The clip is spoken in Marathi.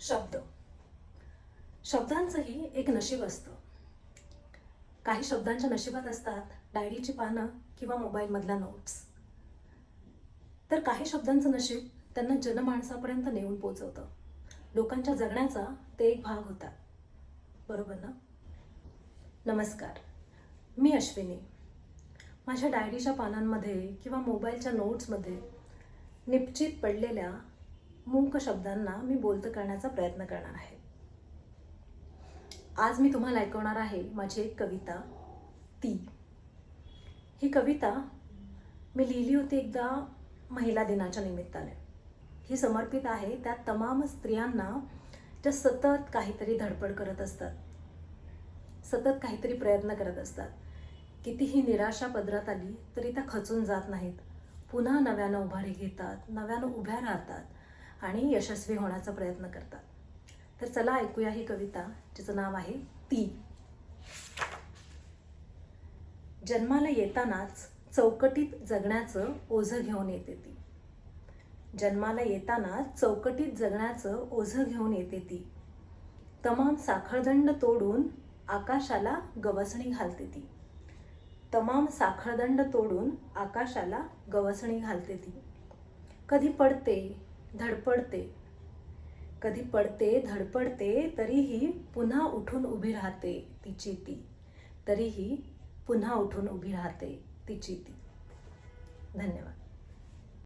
शब्द. शब्दांचंही एक नशीब असतं. काही शब्दांच्या नशिबात असतात डायरीची पानं किंवा मोबाईलमधल्या नोट्स तर काही शब्दांचं नशीब त्यांना जनमाणसापर्यंत नेऊन पोचवतं. लोकांच्या जगण्याचा ते एक भाग होता बरोबर ना? नमस्कार. मी अश्विनी. माझ्या डायरीच्या पानांमध्ये किंवा मोबाईलच्या नोट्समध्ये निश्चित पडलेल्या मूक शब्दांना मी बोलतं करण्याचा प्रयत्न करणार आहे. आज मी तुम्हाला ऐकवणार आहे माझी एक कविता ती. ही कविता मी लिहिली होती एकदा महिला दिनाच्या निमित्ताने. ही समर्पित आहे त्या तमाम स्त्रियांना ज्या सतत काहीतरी धडपड करत असतात सतत काहीतरी प्रयत्न करत असतात. कितीही निराशा पदरात आली तरी त्या खचून जात नाहीत. पुन्हा नव्यानं उभारी घेतात नव्यानं उभ्या राहतात. आणि यशस्वी होण्याचा प्रयत्न करतात. तर चला ऐकूया ही कविता जिचं नाव आहे ती. जन्माला येतानाच चौकटीत जगण्याचं ओझं घेऊन येते ती. जन्माला येताना चौकटीत जगण्याचं ओझं घेऊन येते ती. तमाम साखळदंड तोडून आकाशाला गवसणी घालते ती. तमाम साखळदंड तोडून आकाशाला गवसणी घालते ती. कधी पडते धडपडते. कधी पडते धडपडते तरीही पुन्हा उठून उभी राहते तिची ती तरीही पुन्हा उठून उभी राहते तिची ती धन्यवाद.